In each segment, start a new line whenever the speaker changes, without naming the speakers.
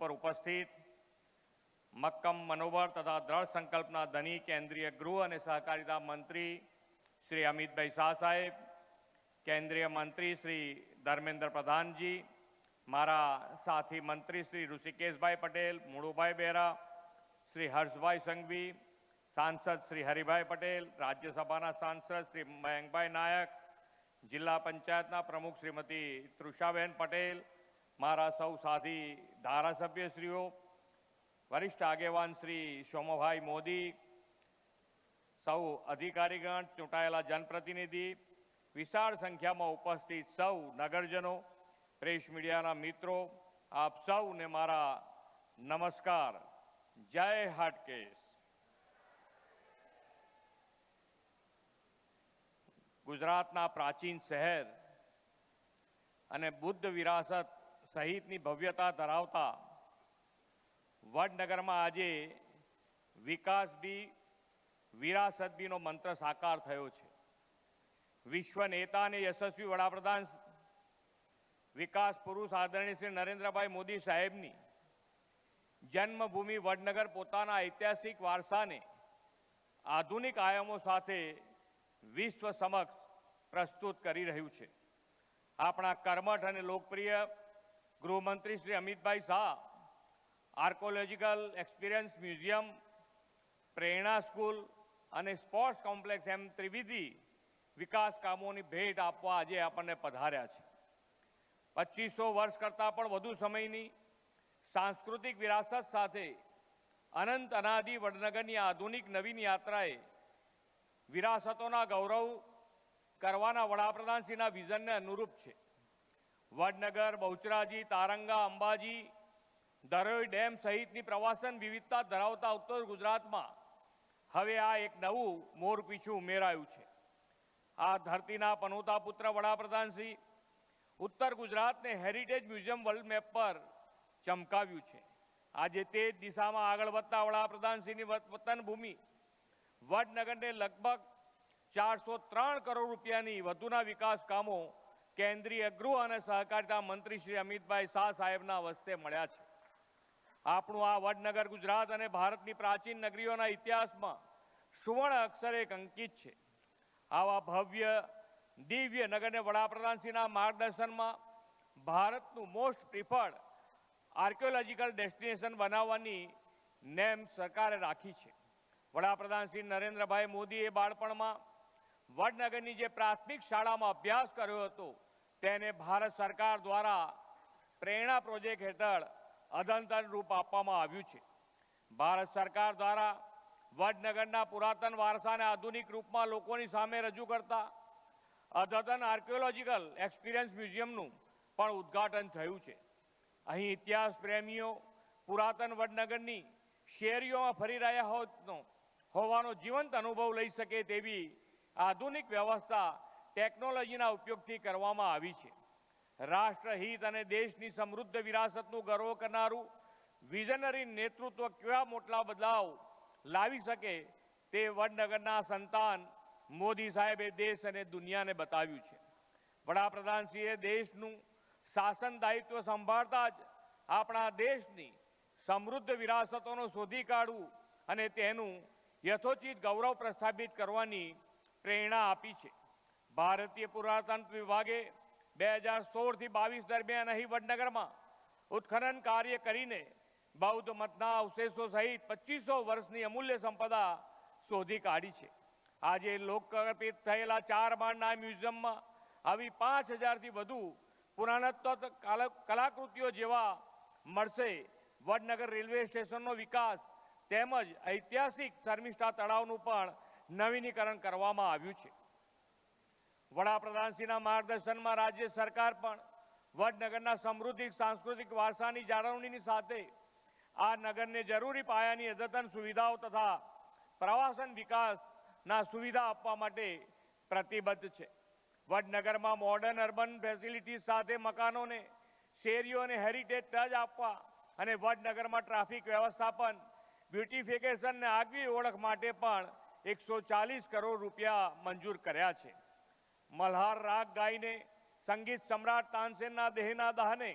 પર ઉપસ્થિત મક્કમ મનોબળ તથા દ્રઢ સંકલ્પના ધની કેન્દ્રીય ગૃહ અને સહકારિતા મંત્રી શ્રી અમિતભાઈ શાહ સાહેબ, કેન્દ્રીય મંત્રી શ્રી ધર્મેન્દ્ર પ્રધાનજી, મારા સાથી મંત્રી શ્રી ઋષિકેશભાઈ પટેલ, મુળુભાઈ બેરા, શ્રી હર્ષભાઈ સંઘવી, સાંસદ શ્રી હરિભાઈ પટેલ, રાજ્યસભાના સાંસદ શ્રી મયંકભાઈ નાયક, જિલ્લા પંચાયતના પ્રમુખ શ્રીમતી તૃષાબેન પટેલ મારા સૌ સાથી ધારાસભ્યશ્રીઓ, વરિષ્ઠ આગેવાન શ્રી સોમભાઈ મોદી, સૌ અધિકારીગણ, ચૂંટાયેલા જનપ્રતિનિધિ, વિશાળ સંખ્યામાં ઉપસ્થિત સૌ નગરજનો, પ્રેસ મીડિયાના મિત્રો, આપ સૌને મારા નમસ્કાર. જય હાટકેશ. ગુજરાતના પ્રાચીન શહેર અને બુદ્ધ વિરાસત સહિતની ભવ્યતા ધરાવતા વડનગરમાં આજે વિકાસ બી વિરાસત બીનો મંત્ર સાકાર થયો છે. વિશ્વ નેતા અને યશસ્વી વડાપ્રધાન વિકાસ પુરુષ આદરણીય શ્રી નરેન્દ્રભાઈ મોદી સાહેબની જન્મભૂમિ વડનગર પોતાના ઐતિહાસિક વારસાને આધુનિક આયામો સાથે વિશ્વ સમક્ષ પ્રસ્તુત કરી રહ્યું છે. આપણા કર્મઠ અને લોકપ્રિય ગૃહમંત્રી Shri Amitbhai Shah archaeological experience museum, પ્રેરણા સ્કૂલ અને સ્પોર્ટ્સ કોમ્પ્લેક્સ એમ ત્રિવિધી વિકાસ કામોની ભેટ આપવા આજે આપણને પધાર્યા છે. પચીસો વર્ષ કરતાં પણ વધુ સમયની સાંસ્કૃતિક વિરાસત સાથે અનંત અનાદિ વડનગરની આધુનિક નવીન યાત્રાએ વિરાસતોના ગૌરવ કરવાના વડાપ્રધાનશ્રીના વિઝનને અનુરૂપ છે. વડનગર, બહુચરાજી, તારંગા, અંબાજી, ધરોઈ ડેમ સહિતની પ્રવાસન વિવિધતા ધરાવતા ઉત્તર ગુજરાતમાં હવે આ એક નવું મોરપીછું ઉમેરાયું છે. આ ધરતીના પનોતા પુત્ર વડાપ્રધાન શ્રી ઉત્તર ગુજરાતને હેરિટેજ મ્યુઝિયમ વર્લ્ડ મેપ પર ચમકાવ્યું છે. આજે તે જ દિશામાં આગળ વધતા વડાપ્રધાનશ્રીની વતન ભૂમિ વડનગરને લગભગ ચારસો ત્રણ કરોડ રૂપિયાની વધુના વિકાસ કામો કેન્દ્રીય ગૃહ અને સહકારિતા મંત્રી શ્રી અમિતભાઈ શાહ સાહેબના વસ્તે મળ્યા છે. આપણું આ વડનગર ગુજરાત અને ભારતની પ્રાચીન નગરીઓના ઇતિહાસમાં સુવર્ણ અક્ષરે અંકિત છે. આવા ભવ્ય, દિવ્ય નગરને વડાપ્રધાનશ્રીના માર્ગદર્શનમાં ભારતનું મોસ્ટ પ્રિફર્ડ આર્કિયોલોજીકલ ડેસ્ટિનેશન બનાવવાની નેમ સરકારે રાખી છે. વડાપ્રધાન શ્રી નરેન્દ્રભાઈ મોદીએ બાળપણમાં વડનગરની જે પ્રાથમિક શાળામાં અભ્યાસ કર્યો હતો તેને ભારત સરકાર દ્વારા પ્રેરણા પ્રોજેક્ટ હેઠળ અદંતર રૂપ આપવામાં આવ્યું છે. ભારત સરકાર દ્વારા વડનગરના પુરાતન વારસાને આધુનિક રૂપમાં લોકોની સામે રજૂ કરતા અદતન આર્કિયોલોજીકલ એક્સપિરિયન્સ મ્યુઝિયમનું પણ ઉદ્ઘાટન થયું છે. અહીં ઇતિહાસ પ્રેમીઓ પુરાતન વડનગરની શેરીઓમાં ફરી રહ્યા હોવાનો જીવંત અનુભવ લઈ શકે તેવી આધુનિક વ્યવસ્થા ટેકનોલોજીના ઉપયોગથી કરવામાં આવી છે. રાષ્ટ્રહિત અને દેશની સમૃદ્ધ વિરાસતનું ગર્વ કરનારું, વિઝનરી નેતૃત્વ કેવા મોટલા બદલાવ લાવી શકે તે વડનગરના સંતાન મોદી સાહેબે દેશ અને દુનિયાને બતાવ્યું છે. વડાપ્રધાનશ્રીએ દેશનું શાસન દાયિત્વ સંભાળતા જ આપણા દેશની સમૃદ્ધ વિરાસતોનો શોધી કાઢવું અને તેનું યથોચિત ગૌરવ પ્રસ્થાપિત કરવાની પ્રેરણા આપી છે. ભારતીય પુરાતત્વ વિભાગે બે હજાર સોળથી બાવીસ દરમિયાન અહીં વડનગરમાં ઉત્ખનન કાર્ય કરીને બૌદ્ધ મતના અવશેષો સહિત પચીસો વર્ષની અમૂલ્ય સંપદા શોધી કાઢી છે. આજે લોકાર્પિત થયેલા ચાર માળના મ્યુઝિયમમાં આવી પાંચ હજારથી વધુ પુરાણત્વ કાલ- કલાકૃતિઓ જેવા મળશે વડનગર રેલવે સ્ટેશનનો વિકાસ તેમજ ઐતિહાસિક શર્મિષ્ઠા તળાવનું પણ નવીનીકરણ કરવામાં આવ્યું છે. વડાપ્રધાનશ્રીના માર્ગદર્શનમાં રાજ્ય સરકાર પણ વડનગરના સમૃદ્ધિ સાંસ્કૃતિક વારસાની જાળવણીની સાથે આ નગરને જરૂરી પાયાની અદ્યતન સુવિધાઓ તથા પ્રવાસન વિકાસના સુવિધા આપવા માટે પ્રતિબદ્ધ છે. વડનગરમાં મોડર્ન અર્બન ફેસિલિટીઝ સાથે મકાનોને શેરીઓને હેરિટેજ ટચ આપવા અને વડનગરમાં ટ્રાફિક વ્યવસ્થાપન બ્યુટિફિકેશનને આગવી ઓળખ માટે પણ એકસો કરોડ રૂપિયા મંજૂર કર્યા છે. મલ્હાર રાગ ગાઈને સંગીત સમ્રાટ તાનસેનના દેહના દહને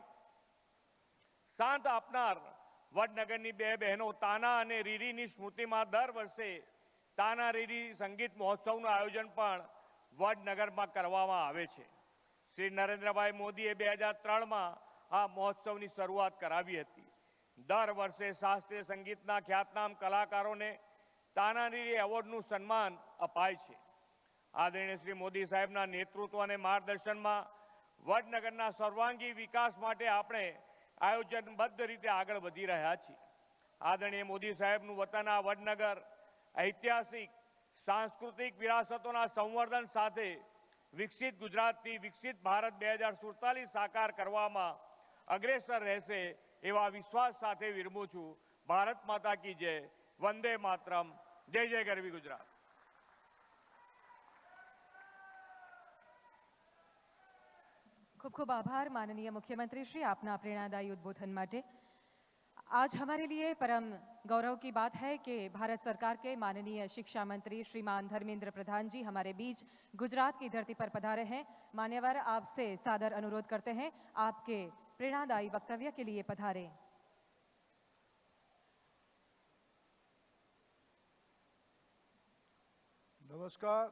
શાંત આપનાર વડનગરની બે બહેનો તાના અને રીરીની સ્મૃતિમાં દર વર્ષે તાના રીરી સંગીત મહોત્સવનું આયોજન પણ વડનગરમાં કરવામાં આવે છે. શ્રી નરેન્દ્રભાઈ મોદીએ બે હજાર ત્રણમાં આ મહોત્સવની શરૂઆત કરાવી હતી. દર વર્ષે શાસ્ત્રીય સંગીતના ખ્યાતનામ કલાકારોને તાનારીરી એવોર્ડનું સન્માન અપાય છે. આદરણીય શ્રી મોદી સાહેબના નેતૃત્વ અને માર્ગદર્શનમાં વડનગરના સર્વાંગી વિકાસ માટે આપણે આયોજનબદ્ધ રીતે આગળ વધી રહ્યા છીએ. આદરણીય મોદી સાહેબનું વતન આ વડનગર ઐતિહાસિક, સાંસ્કૃતિક વિરાસતોના સંવર્ધન સાથે વિકસિત ગુજરાતથી વિકસિત ભારત બે હજાર સુડતાલીસ સાકાર કરવામાં અગ્રેસર રહેશે એવા વિશ્વાસ સાથે વિરમું છું. ભારત માતા કી જય, વંદે માતરમ. જય જય ગરવી ગુજરાત.
खूब खूब आभार माननीय मुख्यमंत्री श्री आपना प्रेरणादायी उद्बोधन माटे आज हमारे लिए परम गौरव की बात है कि भारत सरकार के माननीय शिक्षा मंत्री श्रीमान धर्मेंद्र प्रधान जी हमारे बीच गुजरात की धरती पर पधारे हैं मान्यवर आपसे सादर अनुरोध करते हैं आपके प्रेरणादायी वक्तव्य के लिए पधारें
નમસ્કાર